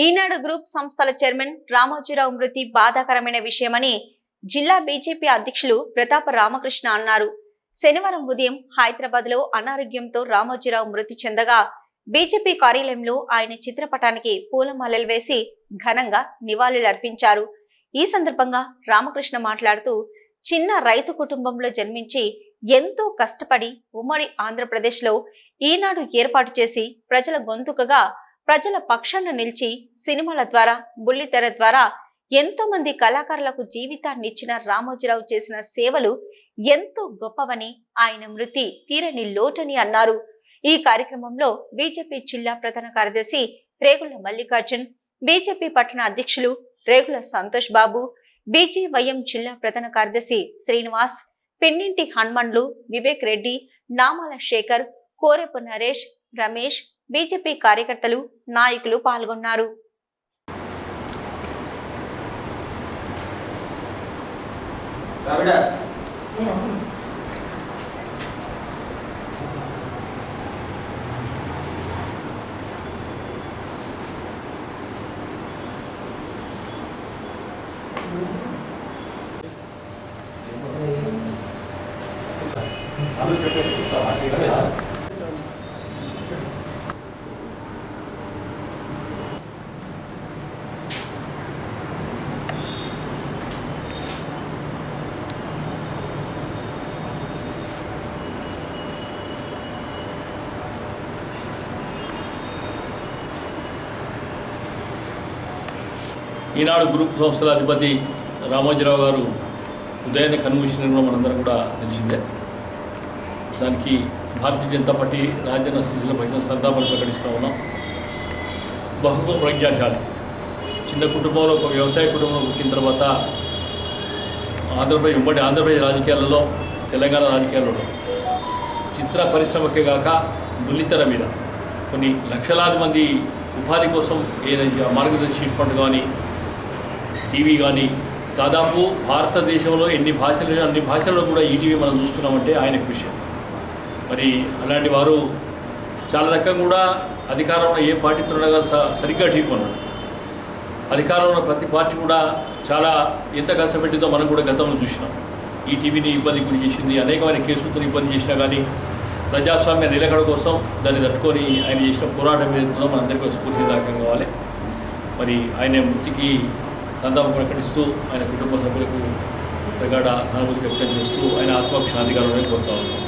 ఈనాడు group సంస్థల chairman Ramoji Rao మృతి బాధాకరమైన విషయమని జిల్లా బీజేపీ అధ్యక్షులు ప్రతాప రామకృష్ణ అన్నారు. శనివారం ఉదయం హైదరాబాద్లో అనారోగ్యంతో రామోజీరావు మృతి చెందగా బీజేపీ కార్యాలయంలో ఆయన చిత్రపటానికి పూలమాలలు వేసి ఘనంగా నివాళులర్పించారు ఈ సందర్భంగా రామకృష్ణ మాట్లాడుతూ చిన్న రైతు కుటుంబంలో జన్మించి ఎంతో కష్టపడి ఉమ్మడి ఆంధ్రప్రదేశ్లో ఈనాడు ఏర్పాటు చేసి ప్రజల గొంతుకగా ప్రజల పక్షాన నిలిచి సినిమాల ద్వారా బుల్లితెర ద్వారా ఎంతో మంది కళాకారులకు జీవితాన్ని ఇచ్చిన రామోజీరావు చేసిన సేవలు ఎంతో గొప్పవని ఆయన మృతి తీరని లోటని అన్నారు. ఈ కార్యక్రమంలో బీజేపీ జిల్లా ప్రధాన కార్యదర్శి రేగుల మల్లికార్జున్ బీజేపీ పట్టణ అధ్యక్షులు రేగుల సంతోష్ బాబు బీజేవైఎం జిల్లా ప్రధాన కార్యదర్శి శ్రీనివాస్ పిన్నింటి హనుమన్లు వివేక్ రెడ్డి నామాల శేఖర్ కోరెపు నరేష్ రమేష్ బీజేపీ కార్యకర్తలు నాయకులు పాల్గొన్నారు. ద్రావిడ ఈనాడు గ్రూప్ సంస్థల అధిపతి రామోజీరావు గారు ఉదయాన్నే కన్వెన్షన్ మనందరం కూడా తెలిసిందే. దానికి భారతీయ జనతా పార్టీ రాజ్యాంగ స్థితిలో భజన సంతాపం ప్రకటిస్తూ ఉన్నాం. బహుమ ప్రజ్ఞాశాలి. చిన్న కుటుంబంలో ఒక వ్యవసాయ కుటుంబంలో పుట్టిన తర్వాత ఆంధ్రప్రదేశ్ ఉమ్మడి ఆంధ్రప్రదేశ్ రాజకీయాలలో తెలంగాణ రాజకీయాలలో చిత్ర పరిశ్రమకే కాక బుల్లితెర మీద కొన్ని లక్షలాది మంది ఉపాధి కోసం ఏదైనా మార్గదర్శి ఫండ్ కానీ టీవీ కానీ దాదాపు భారతదేశంలో ఎన్ని భాషలు అన్ని భాషల్లో కూడా ఈటీవీ మనం చూస్తున్నామంటే ఆయన కృషి మరి అలాంటి వారు చాలా రకంగా కూడా అధికారంలో ఏ పార్టీతో ఉండగా స- సరిగ్గా ఢీకొన్నాడు అధికారంలో ప్రతి పార్టీ కూడా చాలా ఎంత కష్టపెట్టిందో మనం కూడా గతంలో చూసినాం. ఈ టీవీని ఇబ్బంది గురి చేసింది అనేకమైన కేసులతో ఇబ్బంది చేసినా కానీ ప్రజాస్వామ్య నిలకడ కోసం దాన్ని తట్టుకొని ఆయన చేసిన పోరాటం ఏదైతుందో మనందరికీ స్ఫూర్తిదాయకం కావాలి. మరి ఆయన మృతికి సంతాపం ప్రకటిస్తూ ఆయన కుటుంబ సభ్యులకు ప్రగాఢ సానుభూతి వ్యక్తం చేస్తూ ఆయన ఆత్మకు శాంతి కలవడానికి కోరుతా ఉన్నాం.